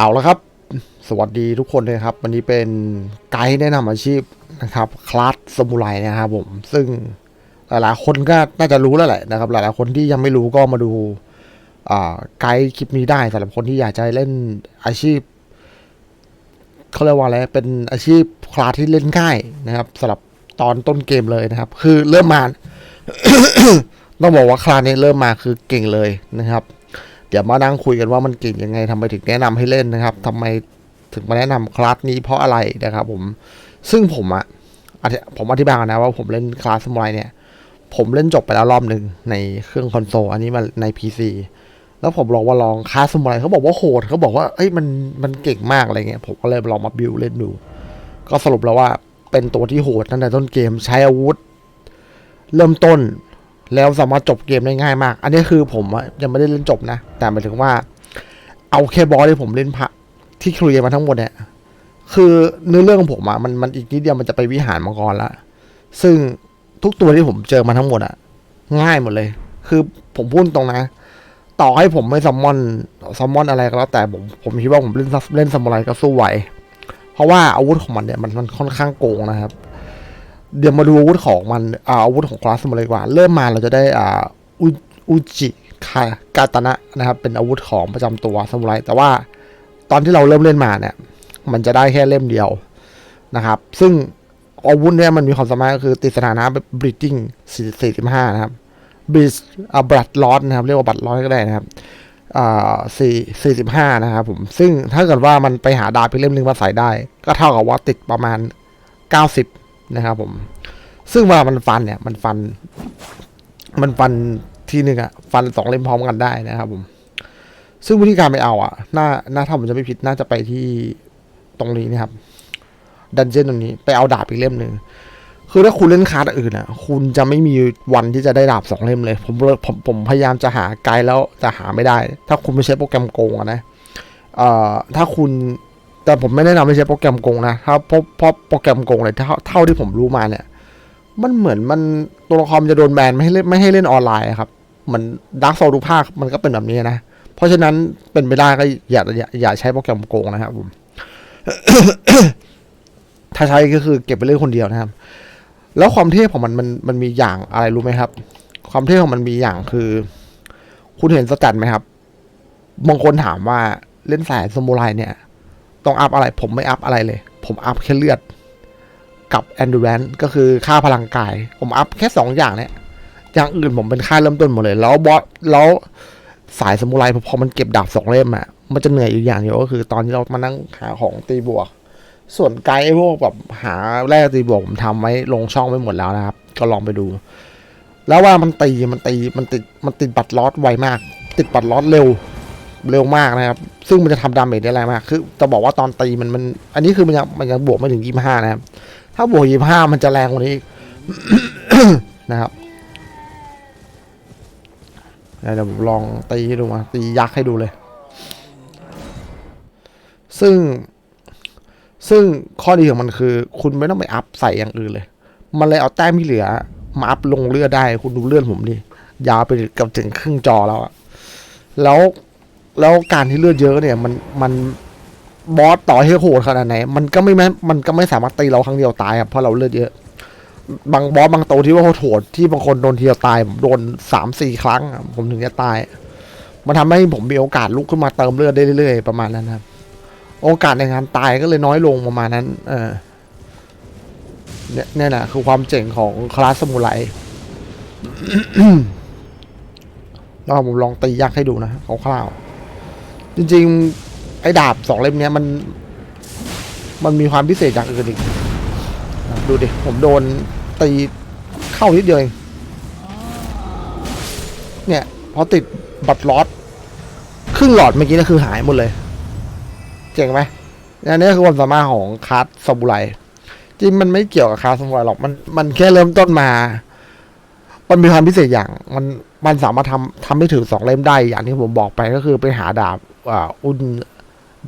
เอาละครับ สวัสดีทุกคนเลยครับ วันนี้เป็นไกด์แนะนำอาชีพนะครับคลาสสมุไรนะครับผมซึ่งหลายๆคนก็น่าจะรู้แล้วแหละนะครับ หลายๆคนที่ยังไม่รู้ก็มาดูไกด์คลิปนี้ได้สำหรับคนที่อยากจะเล่นอาชีพเขาเรียกว่าอะไรเป็นอาชีพคลาสที่เล่นง่ายนะครับสำหรับตอนต้นเกมเลยนะครับ คือเริ่มมาต้องบอกว่าคลาสนี้เริ่มมาคือเก่งเลยนะครับ เดี๋ยวมานั่งคุยกันว่ามันเก่งยังไงทำไมถึงแนะนำให้เล่นนะครับทำไมถึงมาแนะนำคลาสนี้เพราะอะไรนะครับ ผม ซึ่งผมอะผมอธิบายนะว่าผมเล่นคลาสสมุไรเนี่ย ผมเล่นจบไปแล้วรอบหนึ่งในเครื่องคอนโซลอันนี้มาใน PC แล้วผมลองมาลองคลาสสมุไรเขาบอกว่าโหดเขาบอกว่าเอ้ยมันมันเก่งมากอะไรเงี้ยผมก็เลยลองมาบิวเล่นดู ก็สรุปแล้วว่าเป็นตัวที่โหดตั้งแต่ต้นเกมใช้อาวุธ เริ่มต้น แล้วสามารถจบเกมได้ง่ายมาก อันนี้คือผมยังไม่ได้เล่นจบนะ แต่หมายถึงว่า เอาแค่บอสที่ผมเล่นพระที่เคลียร์มาทั้งหมดเนี่ย คือเนื้อเรื่องของผมอะมันมันอีกนิดเดียวมันจะไปวิหารมังกรละ ซึ่งทุกตัวที่ผมเจอมาทั้งหมดอะง่ายหมดเลย คือผมพูดตรงนะ ต่อให้ผมไม่ซัมมอนซัมมอนอะไรก็แล้วแต่ผมผมคิดว่าผมเล่นเล่นซัมมอนอะไรก็สู้ไหว เพราะว่าอาวุธของมันเนี่ยมันมันค่อนข้างโกงนะครับ เดี๋ยวมาดูอาวุธของมันอาวุธของคลาสมันเลยกว่า เริ่มมาเราจะได้อ่าอุจิคากาตนะนะครับ เป็นอาวุธของประจำตัวสมุไรแต่ว่าตอนที่เราเริ่มเล่นมาเนี่ย มันจะได้แค่เล่มเดียวนะครับ ซึ่งอาวุธเนี่ยมันมีความสามารถก็คือติดสถานะแบบ bleeding 45 นะครับ bleed อ่า blood loss นะครับ เรียกว่า blood loss ก็ได้นะครับอ่าสี่สี่สิบห้านะครับผม ซึ่งถ้าเกิดว่ามันไปหาดาบไปเล่มหนึ่งมาใส่ได้ ก็เท่ากับว่าติดประมาณเก้าสิบ นะครับผม ซึ่งวลามันฟันเนี่ย มันฟัน มันฟันทีหนึ่งอะฟันสองเล่มพร้อมกันได้นะครับผม ซึ่งวิธีการไปเอาอะน่าน่าถ้าผมจะไม่ผิดน่าจะไปที่ตรงนี้นะครับดันเจี้ยนตรงนี้ไปเอาดาบอีกเล่มหนึ่งคือถ้าคุณเล่นคาร์ดอื่นอะ คุณจะไม่มีวันที่จะได้ดาบสองเล่มเลย ผมผมผมพยายามจะหาไกด์แล้วจะหาไม่ได้ ถ้าคุณไม่ใช้โปรแกรมโกงอะนะเอ่อถ้าคุณ แต่ผมไม่แนะนำให้ใช้โปรแกรมโกงนะถ้าเพราะเพราะโปรแกรมโกงเลยเท่าเท่าที่ผมรู้มาเนี่ย มันเหมือนมันตัวละครจะโดนแบนไม่ให้เล่นไม่ให้เล่นออนไลน์ครับเหมือนดาร์กโซลทุภาคมันก็เป็นแบบนี้นะ เพราะฉะนั้นเป็นไปได้ก็อย่าอย่าอย่าใช้โปรแกรมโกงนะครับผมถ้าใช้ก็คือเก็บไปเล่นคนเดียวนะครับ แล้วความเท่ของมันมันมันมีอย่างอะไรรู้ไหมครับ ความเท่ของมันมีอย่างคือ คุณเห็นสแตทไหมครับบางคนถามว่าเล่นสายสมุไรเนี่ย ต้องอัพอะไร ผมไม่อัพอะไรเลย ผมอัพแค่เลือด กับ endurance ก็คือค่าพลังกาย ผมอัพแค่สองอย่างเนี่ยอย่างอื่นผมเป็นค่าเริ่มต้นหมดเลย แล้วบอสแล้วสายสมุไรพอมันเก็บดาบสองเล่มอะมันจะเหนื่อยอยู่อย่างเดียวก็คือ ตอนที่เรามานั่งหาของตีบวก ส่วนไกด์พวกแบบหาแรกตีบวกผมทำไว้ลงช่องไว้หมดแล้วนะครับ ก็ลองไปดู แล้วว่ามันตีมันตีมันติดมันติดบัตรลอสไวมาก ติดบัตรลอสเร็ว เร็วมากนะครับ ซึ่งมันจะทำดาเมจได้แรงมากคือจะบอกว่าตอนตีมันมัน อันนี้คือมันยังมันยังบวกไม่ถึงยี่ห้านะครับ ถ้าบวกยี่ห้ามันจะแรงกว่านี้อีกนะครับเดี๋ยวผมลองตีให้ดูมาตียักษ์ให้ดูเลย ซึ่ง ซึ่งข้อดีของมันคือ คุณไม่ต้องไปอัพใส่อย่างอื่นเลย มันเลยเอาแต้มที่เหลือ มาอัพลงเลือดได้ คุณดูเลือดผมดิยาวไปเกับถึงครึ่งจอแล้วอะแล้ว แล้วการที่เลือดเยอะเนี่ยมันมันบอสต่อให้โหดขนาดไหนมันก็ไม่แม้มันก็ไม่สามารถตีเราครั้งเดียวตายครับเพราะเราเลือดเยอะ บางบอสบางตัวที่ว่าโหดที่บางคนโดนทีเดียวตายผมโดนสามสี่ครั้ง ผมถึงจะตาย มันทำให้ผมมีโอกาสลุกขึ้นมาเติมเลือดได้เรื่อยๆประมาณนั้นครับ โอกาสในการตายก็เลยน้อยลงประมาณนั้น เออเนี่ยเนี่ยนะคือความเจ๋งของคลาสสมุไรแล้วผมลองตียักษ์ให้ดูนะคร่าวๆ จริงๆ ไอ้ดาบสองเล่มเนี้ยมัน มันมีความพิเศษอย่างอื่นอีก ดูดิ ผมโดนตีเข้านิดเดียวเองเนี่ยพอติดบัตรลอสครึ่งหลอดเมื่อกี้นี่คือหายหมดเลย เจ๋งไหมอันนี้คือความสามารถของคาร์ดซาบูไรจริงมันไม่เกี่ยวกับคาร์ดซาบูไรหรอกมันมันแค่เริ่มต้นมา มันมีความพิเศษอย่าง มันมันสามารถทำทำให้ถึงสองเล่มได้อย่างที่ผมบอกไปก็คือไปหาดาบ อ่าอุน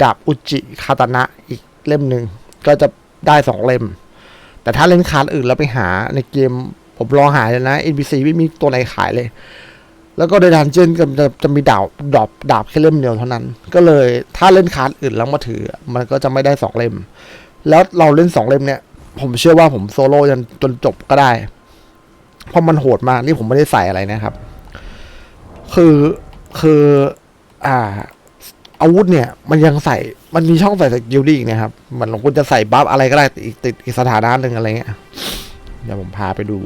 ดาบอุจิคาตนะอีกเล่มหนึ่งก็จะได้สองเล่ม แต่ถ้าเล่นคาร์ดอื่นแล้วไปหาในเกมผมลอหายเลยนะ NPC ไม่มีตัวไหนขายเลย แล้วก็ในดันเจียนก็จะจะมีดาบดาบดาบแค่เล่มเดียวเท่านั้น ก็เลยถ้าเล่นคาร์ดอื่นแล้วมาถือ มันก็จะไม่ได้สองเล่ม แล้วเราเล่นสองเล่มเนี่ย ผมเชื่อว่าผมโซโล่จนจนจบก็ได้ เพราะมันโหดมากนี่ผมไม่ได้ใส่อะไรนะครับ คือคือ อ่า อาวุธเนี่ยมันยังใส่มันมีช่องใส่สกิลได้อีกนะครับเหมือนหลวงคุณจะใส่บัฟอะไรก็ได้อีกติดอีกสถานะหนึ่งอะไรเงี้ยเดี๋ยวผมพาไปดู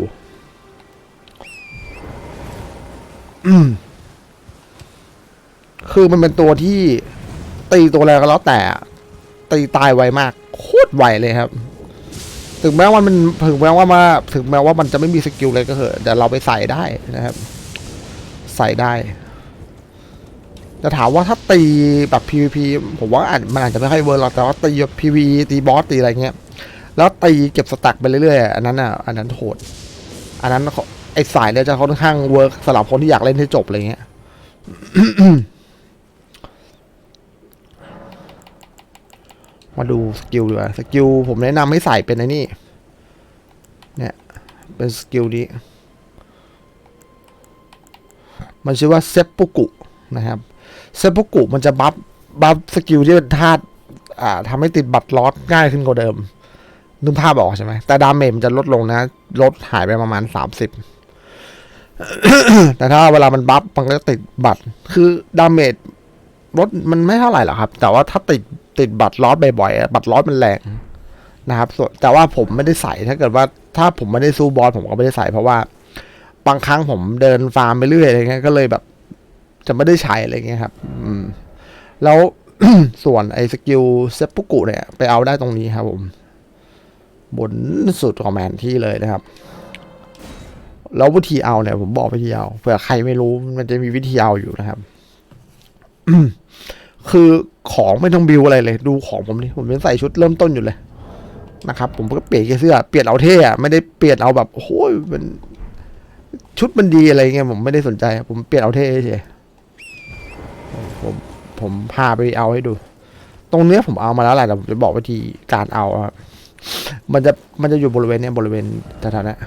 อืมคือมันเป็นตัวที่ตีตัวอะไรก็แล้วแต่ ตีตายไวมาก โคตรไวเลยครับ ถึงแม้ว่ามันถึงแม้ว่ามาถึงแม้ว่ามันจะไม่มีสกิลเลยก็เถอะแต่เราไปใส่ได้นะครับ ใส่ได้จะถามว่าถ้า ตีแบบ PVP ผมว่าอาจมันอาจจะไม่ค่อยเวิร์กหรอกแต่ว่าตีแบบ PVE ตีบอสตีอะไรเงี้ย แล้วตีเก็บสต็กไปเรื่อยๆอันนั้นอะอันนั้นโหด อันนั้นเขาไอสายเนี่ยจะค่อนข้างเวิร์กสำหรับคนที่อยากเล่นให้จบอะไรเงี้ยมาดูสกิลดีกว่าสกิลผมแนะนำให้ใส่เป็นไอ้นี่ เนี่ย เป็นสกิลนี้ มันชื่อว่าเซปปุกุนะครับ เซปุกุมันจะบัฟบัฟสกิลที่เป็นธาตุอ่าทำให้ติดบัตรลอสง่ายขึ้นกว่าเดิมนึกภาพออกใช่ไหม แต่ดาเมจมันจะลดลงนะ ลดหายไปประมาณสามสิบแต่ถ้าเวลามันบัฟมันก็ติดบัตร คือดาเมจลดมันไม่เท่าไหร่หรอกครับ แต่ว่าถ้าติดติดบัตรลอสบ่อยๆบัตรลอสมันแรงนะครับแต่ว่าผมไม่ได้ใส่ถ้าเกิดว่า ถ้าผมไม่ได้สู้บอสผมก็ไม่ได้ใส่เพราะว่า บางครั้งผมเดินฟาร์มไปเรื่อยอะไรเงี้ยก็เลยแบบ จะไม่ได้ใช้อะไรเงี้ยครับ อืม แล้วส่วนไอ้สกิลเซปุกุเนี่ย ไปเอาได้ตรงนี้ครับผม บนสุดของแมนที่เลยนะครับ แล้ววิธีเอาเนี่ย ผมบอกวิธีเอาเผื่อใครไม่รู้มันจะมีวิธีเอาอยู่นะครับคือของไม่ต้องบิวอะไรเลย ดูของผมนี่ผมยังใส่ชุดเริ่มต้นอยู่เลยนะครับ ผมก็เปลี่ยนแค่เสื้อเปลี่ยนเอาเท่อะไม่ได้เปลี่ยนเอาแบบโอ้โหมันชุดมันดีอะไรเงี้ยผมไม่ได้สนใจ ผมเปลี่ยนเอาเท่เฉย ผมผมพาไปเอาให้ดู ตรงเนี้ยผมเอามาแล้วแหละแต่ผมจะบอกวิธีการเอาครับมันจะมันจะอยู่บริเวณเนี้ยบริเวณแถวๆเนี้ย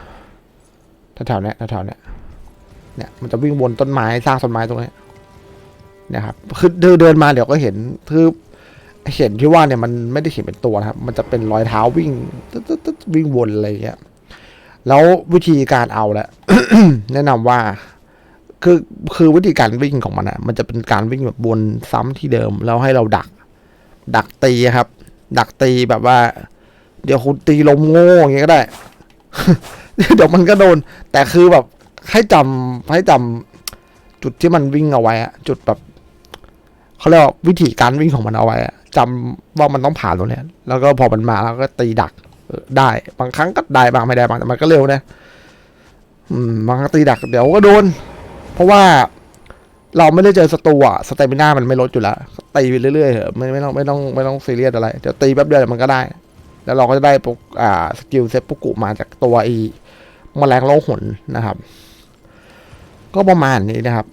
แถวๆเนี้ยแถวๆเนี้ยเนี่ยมันจะวิ่งบนต้นไม้สร้างต้นไม้ตรงนี้ยนะครับคือเดินมาเดี๋ยวก็เห็นคือเห็นที่ว่าเนี่ยมันไม่ได้เขียนเป็นตัวนะครับ มันจะเป็นรอยเท้าวิ่งวิ่งวนอะไรอย่างเงี้ยแล้ววิธีการเอาแหละแนะนำว่า คือคือวิธีการวิ่งของมันอะมันจะเป็นการวิ่งแบบวนซ้ำที่เดิม แล้วให้เราดัก ดักตีครับ ดักตีแบบว่า เดี๋ยวคุณตีลมโง่อย่างเงี้ยก็ได้ เดี๋ยวมันก็โดน แต่คือแบบให้จำให้จำจุดที่มันวิ่งเอาไว้อะจุดแบบเขาเรียกว่าวิธีการวิ่งของมันเอาไว้อะจำว่ามันต้องผ่านตรงนี้แล้วก็พอมันมาแล้วก็ตีดักได้ บางครั้งก็ได้บางไม่ได้บางแต่มันก็เร็วนะอืมบางครั้งตีดัก เดี๋ยวก็โดน เพราะว่าเราไม่ได้เจอศัตรูอะสเตมิน่ามันไม่ลดอยู่แล้วตีไปเรื่อยๆเถอะไม่ไม่ต้องไม่ต้องไม่ต้องซีเรียสอะไรเดี๋ยวตีแป๊บเดียวมันก็ได้ แล้วเราก็จะได้ปกอ่าสกิลเซตปุกุมาจากตัวอีแมลงโลหนนะครับ ก็ประมาณนี้นะครับ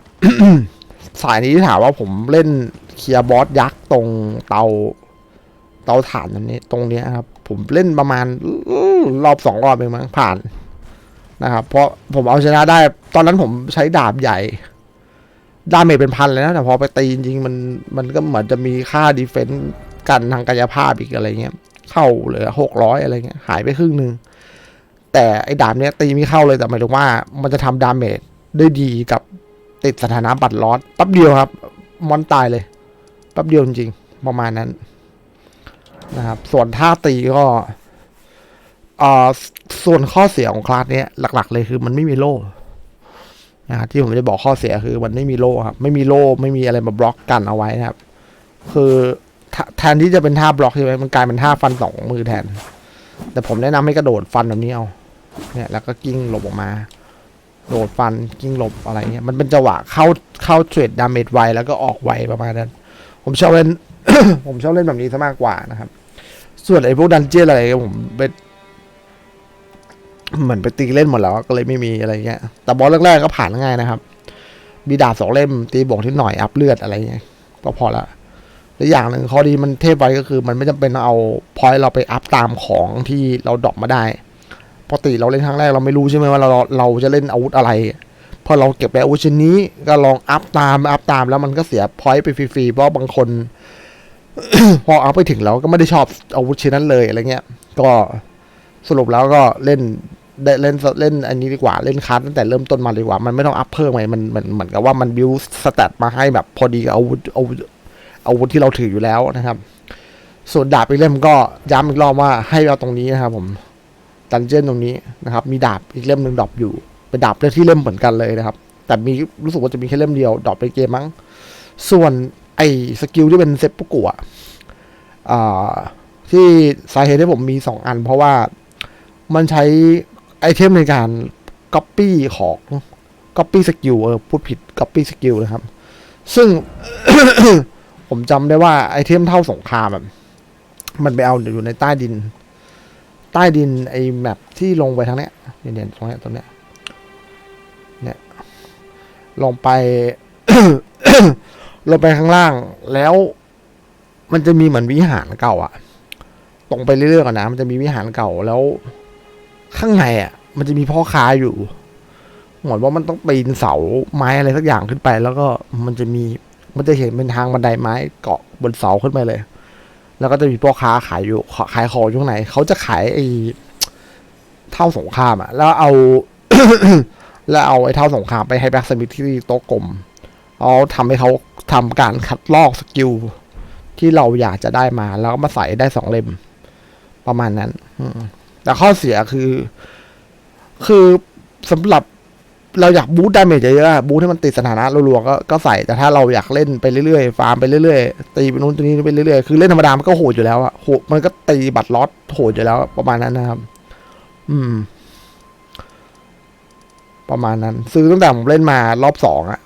สายนี้ที่ถามว่าผมเล่นเคลียร์บอสยักษ์ตรงเตา เตาถ่านตรงนี้ ตรงนี้ครับ ผมเล่นประมาณรอบสองรอบเองมั้งผ่าน นะครับ เพราะผมเอาชนะได้ ตอนนั้นผมใช้ดาบใหญ่ ดาเมจเป็นพันเลยนะ แต่พอไปตีจริงมันมันก็เหมือนจะมีค่าดีเฟนต์กันทางกายภาพอีกอะไรเงี้ย เข้าเหลือหกร้อยอะไรเงี้ย หายไปครึ่งหนึ่ง แต่ไอ้ดาบเนี้ยตีไม่เข้าเลยแต่หมายถึงว่า มันจะทำดาเมจได้ดีกับติดสถานะบัตรลอสแป๊บเดียวครับ มอนตายเลยแป๊บเดียวจริงประมาณนั้นนะครับ ส่วนท่าตีก็เอ่อ ส่วนข้อเสียของคลาสเนี้ยหลัก ๆ เลยคือมันไม่มีโล่นะครับที่ผมจะบอกข้อเสียคือมันไม่มีโล่ครับ ไม่มีโล่ไม่มีอะไรมาบล็อกกันเอาไว้นะครับ คือแทนที่จะเป็นท่าบล็อกใช่ไหมมันกลายเป็นท่าฟันสองมือแทน แต่ผมแนะนำให้กระโดดฟันแบบนี้เอาเนี่ยแล้วก็กิ้งหลบออกมา โดดฟันกิ้งหลบอะไรเงี้ยมันเป็นจังหวะเข้าเข้าเทรดดาเมจไวแล้วก็ออกไวประมาณนั้น ผมชอบเล่น ผมชอบเล่นแบบนี้ซะมากกว่านะครับ ส่วนไอ้พวกดันเจี้ยนอะไรผมไป เหมือนไปตีเล่นหมดแล้วก็เลยไม่มีอะไรเงี้ย แต่บอสแรกๆก็ผ่านง่ายนะครับ มีดาบสองเล่มตีบวกที่หน่อยอัพเลือดอะไรเงี้ยก็พอละและอย่างหนึ่งข้อดีมันเทพไว้ก็คือ มันไม่จำเป็นเอาพอยเราไปอัพตามของที่เราดรอปมาได้ปกติเราเล่นครั้งแรกเราไม่รู้ใช่ไหมว่าเราเราจะเล่นอาวุธอะไรพอเราเก็บไปอาวุธชิ้นนี้ก็ลองอัพตามอัพตามแล้วมันก็เสียพอยต์ไปฟรีๆเพราะบางคน พออัพไปถึงแล้วก็ไม่ได้ชอบอาวุธชิ้นนั้นเลยอะไรเงี้ย ก็สรุปแล้วก็เล่น เล่นเล่นอันนี้ดีกว่าเล่นคัสตั้งแต่เริ่มต้นมาดีกว่า มันไม่ต้องอัพเพิ่มไงมันมันเหมือนกับว่ามันบิวสเตตมาให้แบบพอดีกับอาวุธอาวุธอาวุธที่เราถืออยู่แล้วนะครับ ส่วนดาบอีกเล่มก็ย้ำอีกรอบว่าให้เอาตรงนี้นะครับ ผมดันเจี้ยนตรงนี้นะครับ มีดาบอีกเล่มหนึ่งดรอปอยู่เป็นดาบเลือกที่เล่มเหมือนกันเลยนะครับ แต่มีรู้สึกว่าจะมีแค่เล่มเดียวดรอปในเกมมั้งส่วนไอ้สกิลที่เป็นเซปปุกุอะอ่าที่สาเหตุที่ผมมีสองอัน เพราะว่ามันใช้ เทมในการก๊อปปี้ของก๊อปปี้สกิลเออพูดผิดก๊อปปี้สกิลนะครับ ซึ่ง ผมจำได้ว่าไอเทมเท่าสงครามแบบมันไปเอาอยู่ในใต้ดิน ใต้ดินไอแมปที่ลงไปทางเนี้ยเนี่ยๆตรงเนี้ยตรงเนี้ยเนี่ยลงไปลงไปข้างล่างแล้ว มันจะมีเหมือนวิหารเก่าอะตรงไปเรื่อยๆก่อนนะมันจะมีวิหารเก่าแล้ว ข้างในอะ มันจะมีพ่อค้าอยู่เหมือนว่ามันต้องปีนเสาไม้อะไรสักอย่างขึ้นไป แล้วก็มันจะมีมันจะเห็นเป็นทางบันไดไม้เกาะบนเสาขึ้นไปเลย แล้วก็จะมีพ่อค้าขายอยู่ขายของอยู่ข้างในเขาจะขายไอ้เท่าสงครามอะแล้วเอา แล้วเอาไอ้เท่าสงครามไปให้แบ็กสมิธที่โต๊ะกลมเอาทำให้เขาทำการคัดลอกสกิลที่เราอยากจะได้มา แล้วก็มาใส่ได้สองเล่มประมาณนั้นแต่ข้อเสียคือ คือสำหรับเราอยากบูทดาเมจเยอะๆอะบูทให้มันติดสถานะรัวๆก็ก็ใส่แต่ถ้าเราอยากเล่นไปเรื่อยๆฟาร์มไปเรื่อยๆตีไปนู้นตัวนี้ไปเรื่อยๆคือเล่นธรรมดามันก็โหดอยู่แล้วอะโหดมันก็ตีบัตรลอสโหดอยู่แล้วประมาณนั้นนะครับ อืม ประมาณนั้น ซื้อตั้งแต่ผมเล่นมารอบสองอะ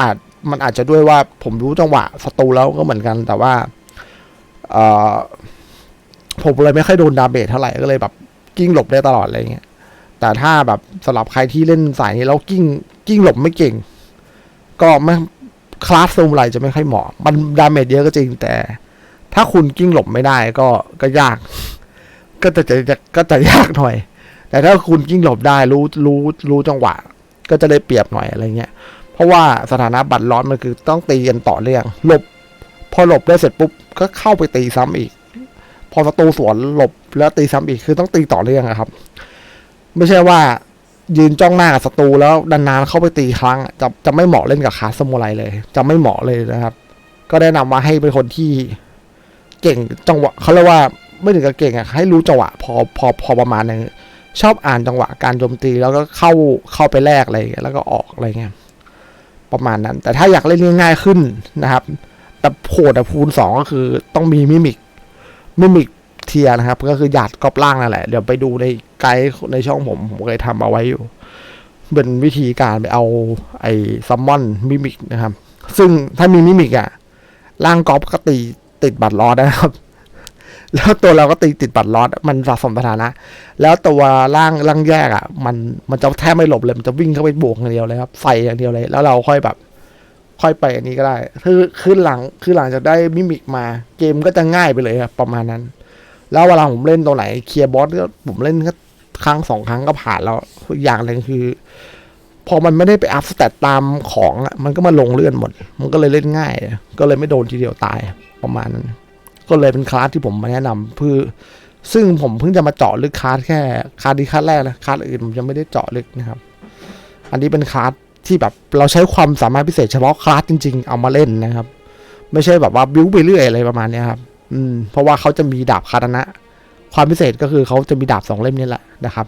อาจมันอาจจะด้วยว่าผมรู้จังหวะศัตรูแล้วก็เหมือนกัน แต่ว่าเออผมเลยไม่ค่อยโดนดาเมจเท่าไหร่ก็เลยแบบกิ้งหลบได้ตลอดอะไรเงี้ย แต่ถ้าแบบสำหรับใครที่เล่นสายนี้แล้วกิ้งกิ้งหลบไม่เก่ง ก็ไม่คลาสซูมอะไรจะไม่ค่อยเหมาะ มันดาเมจเยอะก็จริงแต่ ถ้าคุณกิ้งหลบไม่ได้ก็ก็ยาก ก็จะจะก็จะยากหน่อย แต่ถ้าคุณกิ้งหลบได้รู้รู้รู้จังหวะ ก็จะได้เปรียบหน่อยอะไรเงี้ย เพราะว่าสถานะบัตรร้อนมันคือต้องตีกันต่อเนื่องหลบ พอหลบได้เสร็จปุ๊บก็เข้าไปตีซ้ำอีก พอศัตรูสวนหลบแล้วตีซ้ำอีกคือต้องตีต่อเนื่องอะครับ ไม่ใช่ว่ายืนจ้องหน้ากับศัตรูแล้วนานๆเข้าไปตีครั้ง จะจะไม่เหมาะเล่นกับคาสมุไรเลย จะไม่เหมาะเลยนะครับ ก็แนะนำว่าให้เป็นคนที่เก่งจังหวะเขาเรียกว่าไม่ถึงกับเก่งอะให้รู้จังหวะพอพอพอประมาณนึงชอบอ่านจังหวะการโจมตีแล้วก็เข้าเข้าไปแลกอะไรแล้วก็ออกอะไรเงี้ยประมาณนั้น แต่ถ้าอยากเล่นง่ายๆขึ้นนะครับแต่โหดแต่คูณสองก็คือต้องมีมิมิกมิมิกเทียนะครับ ก็คือหยาดกรอบล่างนั่นแหละ เดี๋ยวไปดูใน ไกด์ในช่องผม ผมเคยทำเอาไว้อยู่ เป็นวิธีการไปเอาไอ้ซัมมอนมิมิกนะครับ ซึ่งถ้ามีมิมิกอะร่างกอล์ฟก็ตีติดบัตรลอดนะครับ แล้วตัวเราก็ตีติดบัตรลอดมันสะสมสถานะ แล้วตัวร่างร่างแยกอะมันมันจะแทบไม่หลบเลย มันจะวิ่งเข้าไปบวกอย่างเดียวเลยครับ ใส่อย่างเดียวเลย แล้วเราค่อยแบบ ค่อยไปอันนี้ก็ได้ คือขึ้นหลังคือหลังจากได้มิมิกมา เกมก็จะง่ายไปเลยครับประมาณนั้นแล้วเวลาผมเล่นตรงไหนเคลียร์บอสก็ผมเล่นแครั้งสองครั้งก็ผ่านแล้วอย่างหนึ่งคือ พอมันไม่ได้ไปอัพสเตตตามของมันก็มาลงเลื่อนหมด มันก็เลยเล่นง่าย ก็เลยไม่โดนทีเดียวตายประมาณนั้น ก็เลยเป็นคลาสที่ผมมาแนะนำเพื่อซึ่งผมเพิ่งจะมาเจาะลึกคลาสแค่คลาสที่คลาสแรกนะคลาสอื่นผมยังไม่ได้เจาะลึกนะครับ อันนี้เป็นคลาสที่แบบเราใช้ความสามารถพิเศษเฉพาะคลาสจริง ๆ เอามาเล่นนะครับ ไม่ใช่แบบว่าบิ้วไปเรื่อยอะไรประมาณนี้ครับ อืมเพราะว่าเขาจะมีดาบคาตนะ ความพิเศษก็คือเขาจะมีดาบสองเล่มนี่แหละนะครับ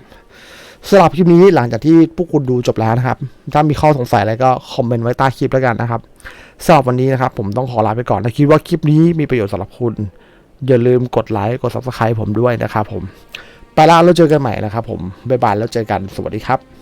สำหรับคลิปนี้หลังจากที่พวกคุณดูจบแล้วนะครับ ถ้ามีข้อสงสัยอะไรก็คอมเมนต์ไว้ใต้คลิปแล้วกันนะครับสำหรับวันนี้นะครับ ผมต้องขอลาไปก่อนถ้าคิดว่าคลิปนี้มีประโยชน์สำหรับคุณ อย่าลืมกดไลค์กด subscribe ผมด้วยนะครับผม ไปแล้วแล้วเจอกันใหม่นะครับผมบ๊ายบายแล้วเจอกันสวัสดีครับ